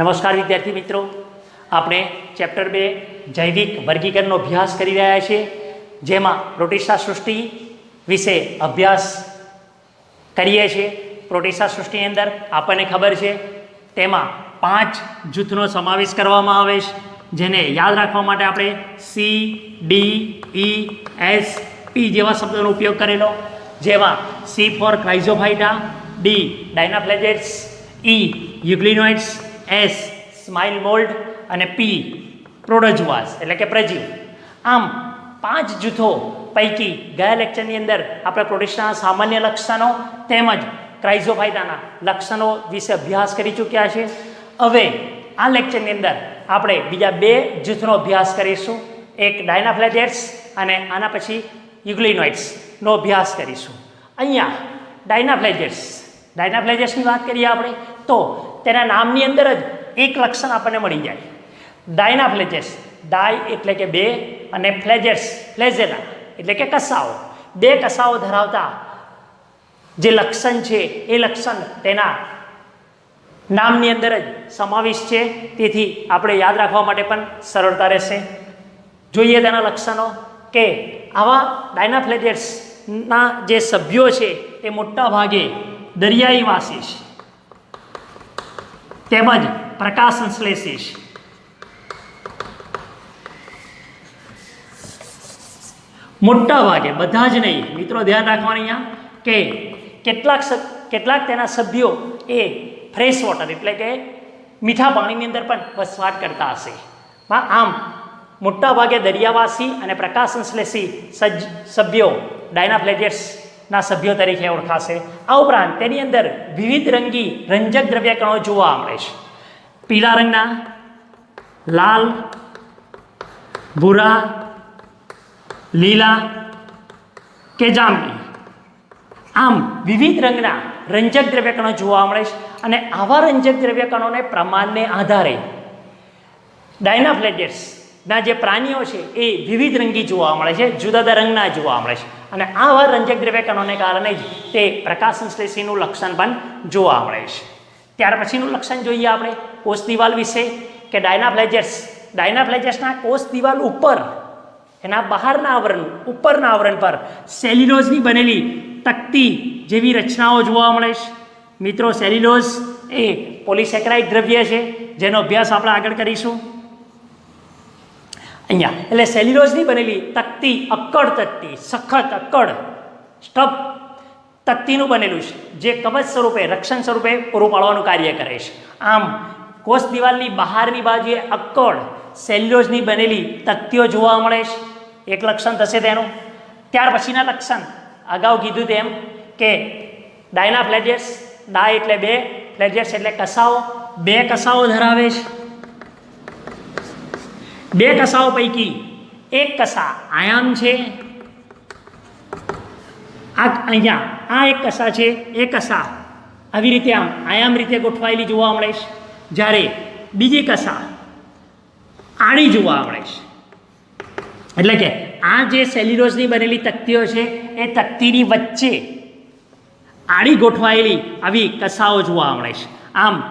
નમસ્કાર વિદ્યાર્થી મિત્રો. આપણે ચેપ્ટર બે જૈવિક વર્ગીકરણનો અભ્યાસ કરી રહ્યા છીએ, જેમાં પ્રોટીસા સૃષ્ટિ વિશે અભ્યાસ કરીએ છીએ. પ્રોટીસા સૃષ્ટિની અંદર આપણને ખબર છે, તેમાં પાંચ જૂથનો સમાવેશ કરવામાં આવે છે, જેને યાદ રાખવા માટે આપણે C D E S P જેવા શબ્દોનો ઉપયોગ કરેલો, જેમાં C for chrysophyta D dinoflagellates E euglenoids S smile mould અને પી પ્રોડજવાસ એટલે કે પ્રજીવ આમ, પાંચ જૂથો પૈકી ગયા લેક્ચરની અંદર આપણે પ્રોટીસ્ટાના સામાન્ય લક્ષણો તેમજ ક્રાઇઝોફાયદાના લક્ષણો વિશે અભ્યાસ કરી ચૂક્યા છે. હવે, આ લેક્ચરની અંદર આપણે બીજા બે જૂથનો અભ્યાસ કરીશું. એક ડાયનાફ્લેજેટ્સ અને આના પછી યુગ્લિનોઇડ્સનો અભ્યાસ કરીશું. અહીંયા ડાયનાફ્લેજેટ્સ ડાયનાફ્લેજેટ્સની વાત કરીએ આપણે, તો તેના નામની અંદર જ એક લક્ષણ આપણને મળી જાય. ડાયનાફ્લેજેટ્સ ડાય એટલે કે બે અને ફ્લેજેસ ફ્લેઝેલા એટલે કે કસાઓ. બે કસાઓ ધરાવતા જે લક્ષણ છે, એ લક્ષણ તેના નામની અંદર જ સમાવિષ્ટ છે. તેથી આપણે યાદ રાખવા માટે પણ સરળતા રહેશે. જોઈએ તેના લક્ષણો કે આવા ડાયનાફ્લેજેટ્સના જે સભ્યો છે તે મોટા ભાગે દરિયાઈ વાસી છે. તેમજ પ્રકાશ સંશ્લેષી છે મોટા ભાગે બધા જ નહીં, મિત્રો ધ્યાન રાખવાની અહીંયા કે કેટલાક કેટલાક તેના સભ્યો એ ફ્રેશ વોટર એટલે કે મીઠા પાણીની અંદર પણ વસવાટ કરતા હશે. આમ, મોટા ભાગે દરિયાવાસી અને પ્રકાશ સંશ્લેષી સજ્જ, સભ્યો ડાયનાફ્લેજેટ્સના સભ્યો તરીકે ઓળખાશે. આ ઉપરાંત તેની અંદર વિવિધ રંગી રંજક દ્રવ્યકણો જોવા મળે છે. પીળા રંગના, લાલ, ભૂરા, લીલા કે જાંબલી. આમ વિવિધ રંગના રંજક દ્રવ્યકણો જોવા મળે છે અને આવા રંજક દ્રવ્યકણોને પ્રમાણને આધારે ડાયનાફ્લેજેટ્સના જે પ્રાણીઓ છે, એ વિવિધ રંગી જોવા મળે છે, જુદા જુદા રંગના જોવા મળે છે. અને આવા રંજક દ્રવ્યકરણોને કારણે જ તે પ્રકાશ સંશ્લેષીનું લક્ષણ પણ જોવા મળે છે. ત્યાર પછીનું લક્ષણ જોઈએ આપણે, કોષ દિવાલ વિશે, કે ડાયનાફ્લેજેટ્સ ડાયનાફ્લેજેટ્સના કોષ દિવાલ ઉપર, એના બહારના આવરણ, ઉપરના આવરણ પર સેલ્યુલોઝની બનેલી તકતી જેવી રચનાઓ જોવા મળે છે. મિત્રો સેલ્યુલોઝ એ પોલિસેક્રાઇડ દ્રવ્ય છે, જેનો અભ્યાસ આપણે આગળ કરીશું. અહીંયા. એટલે સેલ્યુલોઝની બનેલી તકતી અક્કડ તકતી, સખત અક્કડ. સ્ટબ તકતીનું બનેલું છે, જે કવચ સ્વરૂપે, રક્ષણ સ્વરૂપે પૂરું પાડવાનું કાર્ય કરે છે. આમ, કોષ દિવાલની બહારની બાજુએ અક્કડ સેલ્યુલોઝની બનેલી તકતીઓ જોવા મળે છે. એક લક્ષણ થશે તેનું. ત્યાર પછીના લક્ષણ. અગાઉ કીધું તેમ કે ડાયના ફ્લેજેટ્સ ડાય એટલે બે ફ્લેજેટ્સ એટલે કસાઓ. બે કસાઓ ધરાવે છે. બે કસાઓ પૈકી એક કસા આયામ છે. આ અહીંયા આ એક કસા છે, એ કસા આવી રીતે આમ આયામ રીતે ગોઠવાયેલી જોવા મળે છે. જ્યારે બીજી કસા આડી જોવા મળે છે. એટલે કે આ જે સેલ્યુલોઝની બનેલી તકતીઓ છે, એ તકતીની વચ્ચે આડી ગોઠવાયેલી આવી કસાઓ જોવા મળે છે. આમ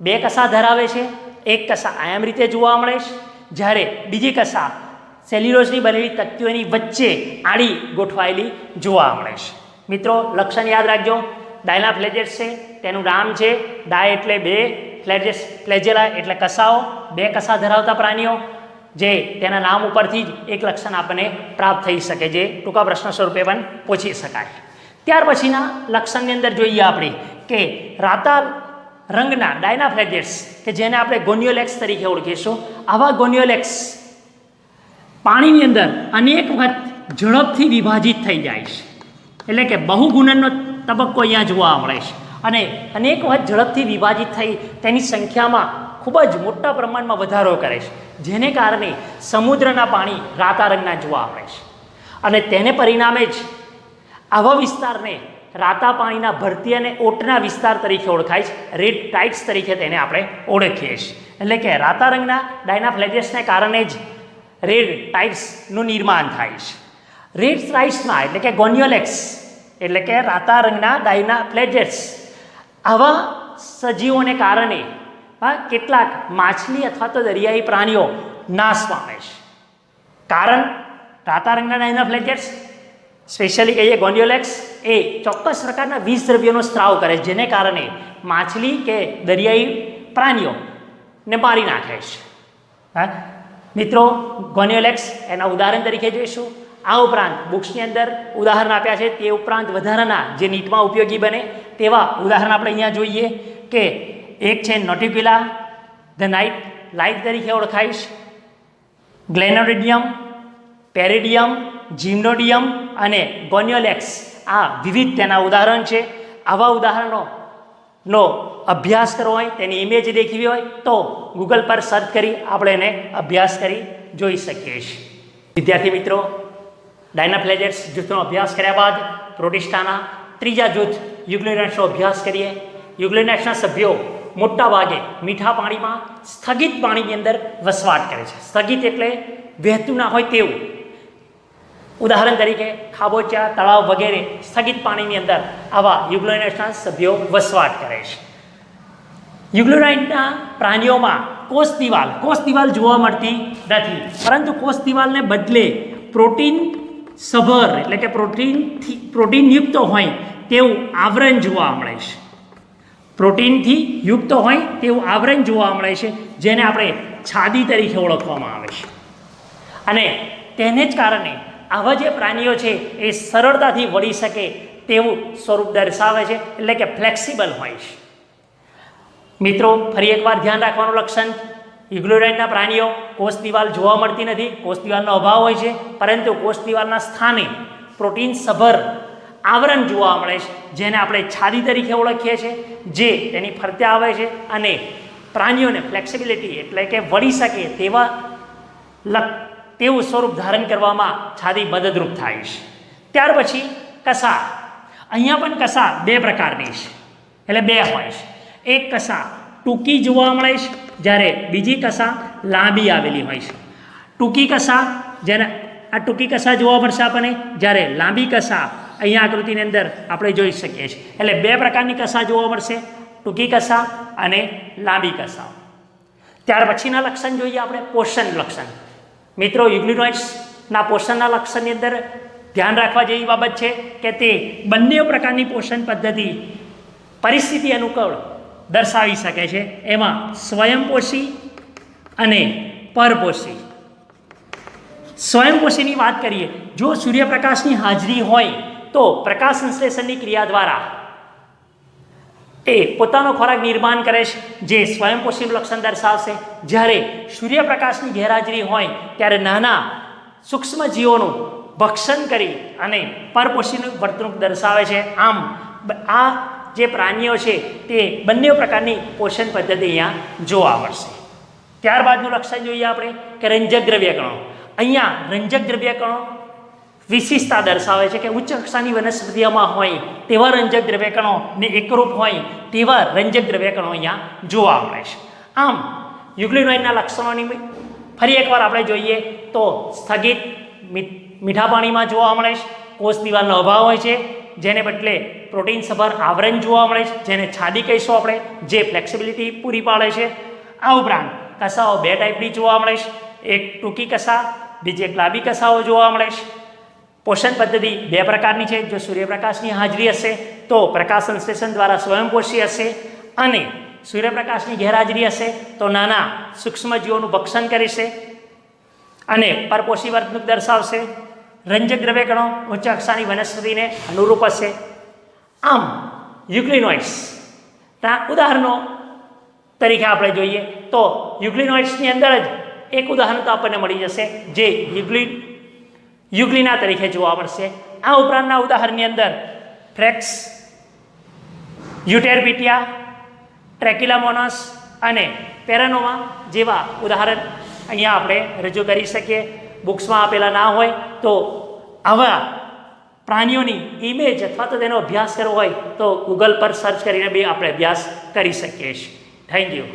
બે કસા ધરાવે છે, એક કસા આયામ રીતે જોવા મળે છે. જ્યારે બીજી કસા સેલ્યુલોઝની બનેલી તકતીઓની વચ્ચે આડી ગોઠવાયેલી જોવા મળે છે. મિત્રો, લક્ષણ યાદ રાખજો. ડાયના ફ્લેજેટ્સ છે, તેનું નામ છે ડાય એટલે બે, ફ્લેજેસ, ફ્લેજેલા એટલે કસાઓ, બે કસા ધરાવતા પ્રાણીઓ, જે તેના નામ ઉપરથી જ એક લક્ષણ આપણને પ્રાપ્ત થઈ શકે જે ટૂંકા પ્રશ્ન સ્વરૂપે પણ પૂછી શકાય. ત્યાર પછીના લક્ષણની અંદર જોઈએ આપણે કે રાતા રંગના ડાયનાફ્લેજેટ્સ કે જેને આપણે ગોનિયોલેક્સ તરીકે ઓળખીશું. આવા ગોનિયોલેક્સ પાણીની અંદર અનેક વખત ઝડપથી વિભાજિત થઈ જાય છે. એટલે કે બહુગુણનનો તબક્કો અહીંયા જોવા મળે છે. અને અનેક વખત ઝડપથી વિભાજિત થઈ તેની સંખ્યામાં ખૂબ જ મોટા પ્રમાણમાં વધારો કરે છે. જેને કારણે સમુદ્રના પાણી રાતા રંગના જોવા મળે છે. અને તેને પરિણામે જ આવા વિસ્તારને રાતા પાણીના ભરતી અને ઓટના વિસ્તાર તરીકે ઓળખાય છે. રેડ ટાઇટ્સ તરીકે તેને આપણે ઓળખીએ છીએ. એટલે કે રાતા રંગના ડાયનાફ્લેજેસને કારણે જ રેડ ટાઇટ્સનું નિર્માણ થાય છે. રેડ ટાઇટ્સમાં એટલે કે ગોન્યોલેક્સ એટલે કે રાતા રંગના ડાયનાફ્લેજેટ્સ આવા સજીવોને કારણે કેટલાક માછલી અથવા તો દરિયાઈ પ્રાણીઓ નાશ પામે છે. કારણ રાતા રંગના ડાયનાફ્લેજેટ્સ સ્પેશિયલી કહીએ ગોન્ડિયોલેક્સ એ ચોક્કસ પ્રકારના વિષ દ્રવ્યોનો સ્ત્રાવ કરે છે, જેને કારણે માછલી કે દરિયાઈ પ્રાણીઓને મારી નાખે છે. હા? મિત્રો ગોન્યોલેક્સ એના ઉદાહરણ તરીકે જોઈશું. આ ઉપરાંત બુક્સની અંદર ઉદાહરણ આપ્યા છે, તે ઉપરાંત વધારાના જે નીટમાં ઉપયોગી બને તેવા ઉદાહરણ આપણે અહીંયા જોઈએ કે એક છે નોટિક્યુલા ધ નાઇટ લાઇટ તરીકે ઓળખાઈશ ગ્લેનોડિડિયમ પેરિડિયમ જીમ્નોડિયમ અને ગોન્યોલેક્સ. આ વિવિધ તેના ઉદાહરણ છે. આવા ઉદાહરણો નો અભ્યાસ કરવો હોય, તેની ઇમેજ દેખવી હોય, તો ગૂગલ પર સર્ચ કરી આપણે એને અભ્યાસ કરી જોઈ શકીએ છીએ. વિદ્યાર્થી મિત્રો ડાયનાફ્લેજેટ્સ જૂથનો અભ્યાસ કર્યા બાદ પ્રોટિસ્ટાના ત્રીજા જૂથ યુગ્લિનેટ્સનો અભ્યાસ કરીએ. યુગ્લિનેટ્સના સભ્યો મોટા ભાગે મીઠા પાણીમાં સ્થગિત પાણીની અંદર વસવાટ કરે છે. સ્થગિત એટલે વહેતું ના હોય તેવું. ઉદાહરણ તરીકે ખાબોચિયા, તળાવ વગેરે સ્થગિત પાણીની અંદર આવા યુગ્લોનાઇટ્સના સભ્યો વસવાટ કરે છે. યુગ્લોનાઇટના પ્રાણીઓમાં કોષ દિવાલ કોષ દિવાલ જોવા મળતી નથી. પરંતુ કોષ દિવાલને બદલે પ્રોટીન સભર, એટલે કે પ્રોટીનથી પ્રોટીનયુક્ત હોય તેવું આવરણ જોવા મળે છે. પ્રોટીનથી યુક્ત હોય તેવું આવરણ જોવા મળે છે, જેને આપણે છાદી તરીકે ઓળખવામાં આવે છે. અને તેને જ કારણે આવા જે પ્રાણીઓ છે, એ સરળતાથી વળી શકે તેવું સ્વરૂપ દર્શાવે છે, એટલે કે ફ્લેક્સિબલ હોય છે. મિત્રો, ફરી એકવાર ધ્યાન રાખવાનું લક્ષણ. ઇગ્લોરાઇડના પ્રાણીઓ, કોષ દિવાલ જોવા મળતી નથી. કોષ દિવાલનો અભાવ હોય છે, પરંતુ કોષ દિવાલના સ્થાને પ્રોટીન સભર આવરણ જોવા મળે છે, જેને આપણે છાદી તરીકે ઓળખીએ છીએ, જે તેની ફરતે આવે છે અને પ્રાણીઓને ફ્લેક્સિબિલિટી એટલે કે વળી શકે તેવા લક તેવું સ્વરૂપ ધારણ કરવામાં છાદી મદદરૂપ થાય છે. ત્યાર પછી કસા અહીંયા પણ કસા બે પ્રકારની છે. એટલે બે હોય છે. એક કસા ટૂંકી જોવા મળે છે, જ્યારે બીજી કસા લાંબી આવેલી હોય છે. ટૂંકી કસા જેને આ ટૂંકી કસા જોવા મળશે આપણને, જ્યારે લાંબી કસા અહીંયા આકૃતિની અંદર આપણે જોઈ શકીએ છીએ. એટલે બે પ્રકારની કસા જોવા મળશે, ટૂંકી કસા અને લાંબી કસા ત્યાર પછીના લક્ષણ જોઈએ આપણે, પોષણ લક્ષણ. મિત્રો, યુગ્લિનોઇડ્સના પોષણના લક્ષણની અંદર ધ્યાન રાખવા જેવી બાબત છે કે તે બંને પ્રકારની પોષણ પદ્ધતિ પરિસ્થિતિ અનુકૂળ દર્શાવી શકે છે. એમાં સ્વયંપોષી અને પરપોષી. સ્વયંપોષીની વાત કરીએ, જો સૂર્યપ્રકાશની હાજરી હોય તો પ્રકાશ સંશ્લેષણની ક્રિયા દ્વારા એ પોતાનો ખોરાક નિર્માણ કરે છે. જે સ્વયંપોષીનું લક્ષણ દર્શાવશે જ્યારે સૂર્યપ્રકાશની ગેરહાજરી હોય, ત્યારે નાના સૂક્ષ્મ જીવોનું ભક્ષણ કરી અને પરપોષીનું વર્તણૂક દર્શાવે છે. આમ આ જે પ્રાણીઓ છે, તે બંને પ્રકારની પોષણ પદ્ધતિ અહીંયા જોવા મળશે. ત્યારબાદનું લક્ષણ જોઈએ આપણે, કે રંજક દ્રવ્ય ગણો અહીંયા રંજક દ્રવ્યકણો વિશિષ્ટતા દર્શાવે છે કે ઉચ્ચ કક્ષાની વનસ્પતિઓમાં હોય, તેવા રંજક દ્રવ્યકણો ને એકરૂપ હોય, તેવા રંજક દ્રવ્યકણો અહીંયા જોવા મળે છે. આમ, યુગ્લિનોઇડના લક્ષણોની ફરી એકવાર આપણે જોઈએ તો સ્થગિત મીઠા પાણીમાં જોવા મળે છે. કોષ દિવાલનો અભાવ હોય છે, જેને બદલે પ્રોટીન સભર આવરણ જોવા મળે છે, જેને છાદી કહીશું આપણે, જે ફ્લેક્સિબિલિટી પૂરી પાડે છે. આ ઉપરાંત કસાઓ બે ટાઈપની જોવા મળે છે. એક ટૂંકી કસા, બીજી એક લાંબી કસાઓ જોવા મળે છે. પોષણ પદ્ધતિ બે પ્રકારની છે. જો સૂર્યપ્રકાશની હાજરી હશે, તો પ્રકાશ સંશ્લેષણ દ્વારા સ્વયંપોષી હશે અને સૂર્યપ્રકાશની ગેરહાજરી હશે, તો નાના સૂક્ષ્મ જીવોનું ભક્ષણ કરીશે અને પરપોષી વર્તણૂક દર્શાવશે. રંજક દ્રવ્યકણો ઉચ્ચ કક્ષાની વનસ્પતિને અનુરૂપ હશે. આમ યુક્લિનોઇડ્સના ઉદાહરણો તરીકે આપણે જોઈએ તો યુક્લિનોઇડ્સની અંદર જ એક ઉદાહરણ તો આપણને મળી જશે, જે યુગ્લિન યુગ્લિના તરીકે જોવા મળશે. આ ઉપરાંતના ઉદાહરણની અંદર ફ્રેક્સ યુટેરબિટિયા ટ્રેકિલામોનસ અને પેરાનોમા જેવા ઉદાહરણ અહીંયા આપણે રજૂ કરી શકીએ. બુક્સમાં આપેલા ના હોય તો આવા પ્રાણીઓની ઇમેજ અથવા તો તેનો અભ્યાસ કરવો હોય તો ગૂગલ પર સર્ચ કરીને બી આપણે અભ્યાસ કરી શકીએ છીએ. Thank you